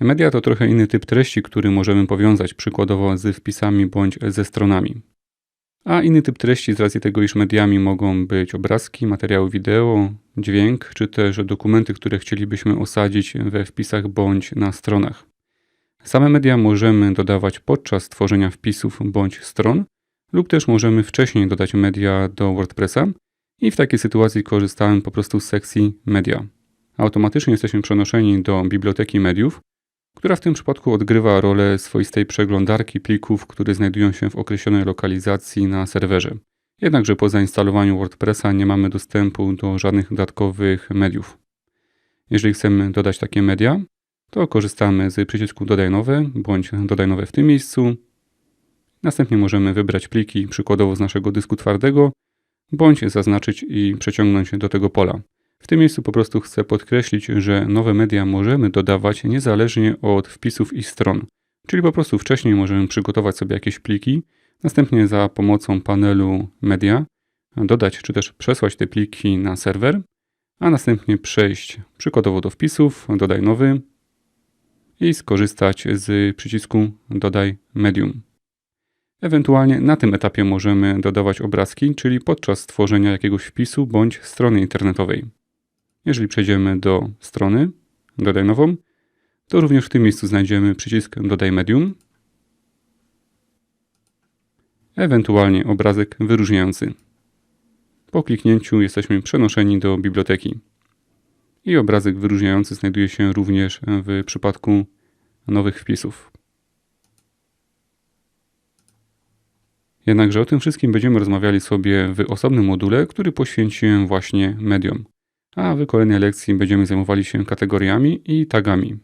Media to trochę inny typ treści, który możemy powiązać przykładowo z wpisami bądź ze stronami. A inny typ treści z racji tego, iż mediami mogą być obrazki, materiały wideo, dźwięk, czy też dokumenty, które chcielibyśmy osadzić we wpisach bądź na stronach. Same media możemy dodawać podczas tworzenia wpisów bądź stron, lub też możemy wcześniej dodać media do WordPressa i w takiej sytuacji korzystałem po prostu z sekcji media. Automatycznie jesteśmy przenoszeni do biblioteki mediów, która w tym przypadku odgrywa rolę swoistej przeglądarki plików, które znajdują się w określonej lokalizacji na serwerze. Jednakże po zainstalowaniu WordPressa nie mamy dostępu do żadnych dodatkowych mediów. Jeżeli chcemy dodać takie media, to korzystamy z przycisku Dodaj nowe bądź Dodaj nowe w tym miejscu. Następnie możemy wybrać pliki przykładowo z naszego dysku twardego bądź zaznaczyć i przeciągnąć do tego pola. W tym miejscu po prostu chcę podkreślić, że nowe media możemy dodawać niezależnie od wpisów i stron. Czyli po prostu wcześniej możemy przygotować sobie jakieś pliki, następnie za pomocą panelu media dodać czy też przesłać te pliki na serwer, a następnie przejść przykładowo do wpisów, dodaj nowy i skorzystać z przycisku dodaj medium. Ewentualnie na tym etapie możemy dodawać obrazki, czyli podczas tworzenia jakiegoś wpisu bądź strony internetowej. Jeżeli przejdziemy do strony, dodaj nową, to również w tym miejscu znajdziemy przycisk dodaj medium, ewentualnie obrazek wyróżniający. Po kliknięciu jesteśmy przenoszeni do biblioteki. I obrazek wyróżniający znajduje się również w przypadku nowych wpisów. Jednakże o tym wszystkim będziemy rozmawiali sobie w osobnym module, który poświęciłem właśnie mediom. A w kolejnej lekcji będziemy zajmowali się kategoriami i tagami.